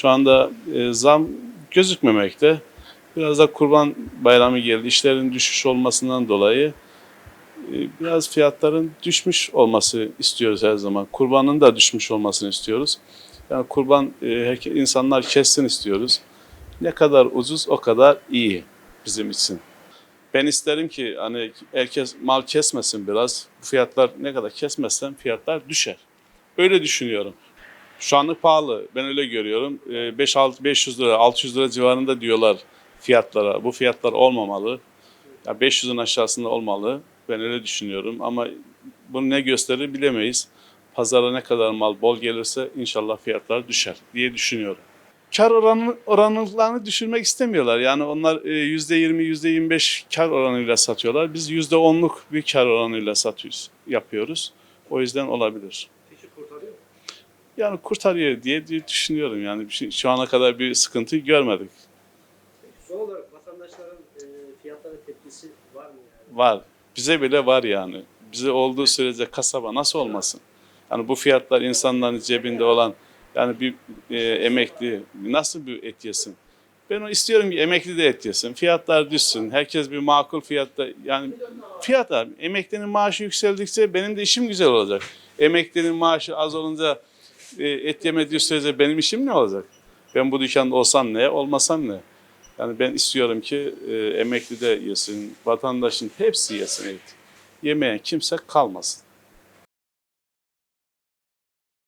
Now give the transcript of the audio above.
Şu anda e, zam gözükmemekte. Biraz da kurban bayramı geldi. İşlerin düşüş olmasından dolayı e, biraz fiyatların düşmüş olması istiyoruz her zaman. Kurbanın da düşmüş olmasını istiyoruz. Yani kurban e, insanlar kessin istiyoruz. Ne kadar ucuz o kadar iyi bizim için. Ben isterim ki hani herkes mal kesmesin biraz. Bu fiyatlar ne kadar kesmezsem fiyatlar düşer. Öyle düşünüyorum. Şu anlık pahalı. Ben öyle görüyorum. 5 6 500 lira, 600 lira civarında diyorlar fiyatlara. Bu fiyatlar olmamalı. Ya 500'ün aşağısında olmalı. Ben öyle düşünüyorum ama bunu ne gösterir bilemeyiz. Pazara ne kadar mal bol gelirse inşallah fiyatlar düşer diye düşünüyorum. Kar oranı, oranlarını düşürmek istemiyorlar. Yani onlar e, %20, %25 kar oranıyla satıyorlar. Biz %10'luk bir kar oranıyla satıyoruz, yapıyoruz. O yüzden olabilir. Yani kurtarıyor diye, diye düşünüyorum. Yani şey- şu ana kadar bir sıkıntı görmedik. Peki son olarak vatandaşların e, fiyatlara tepkisi var mı yani? Var. Bize bile var yani. Bize olduğu sürece kasaba nasıl olmasın? Yani bu fiyatlar insanların cebinde olan yani bir e, emekli nasıl bir et yesin? Ben o istiyorum ki emekli de et yesin. Fiyatlar düşsün. Herkes bir makul fiyatta yani fiyatlar emeklinin maaşı yükseldikçe benim de işim güzel olacak. Emeklinin maaşı az olunca et yemediği sürece benim işim ne olacak? Ben bu dükkanda olsam ne, olmasam ne? Yani ben istiyorum ki e, emekli de yesin, vatandaşın hepsi yesin et. Yemeyen kimse kalmasın.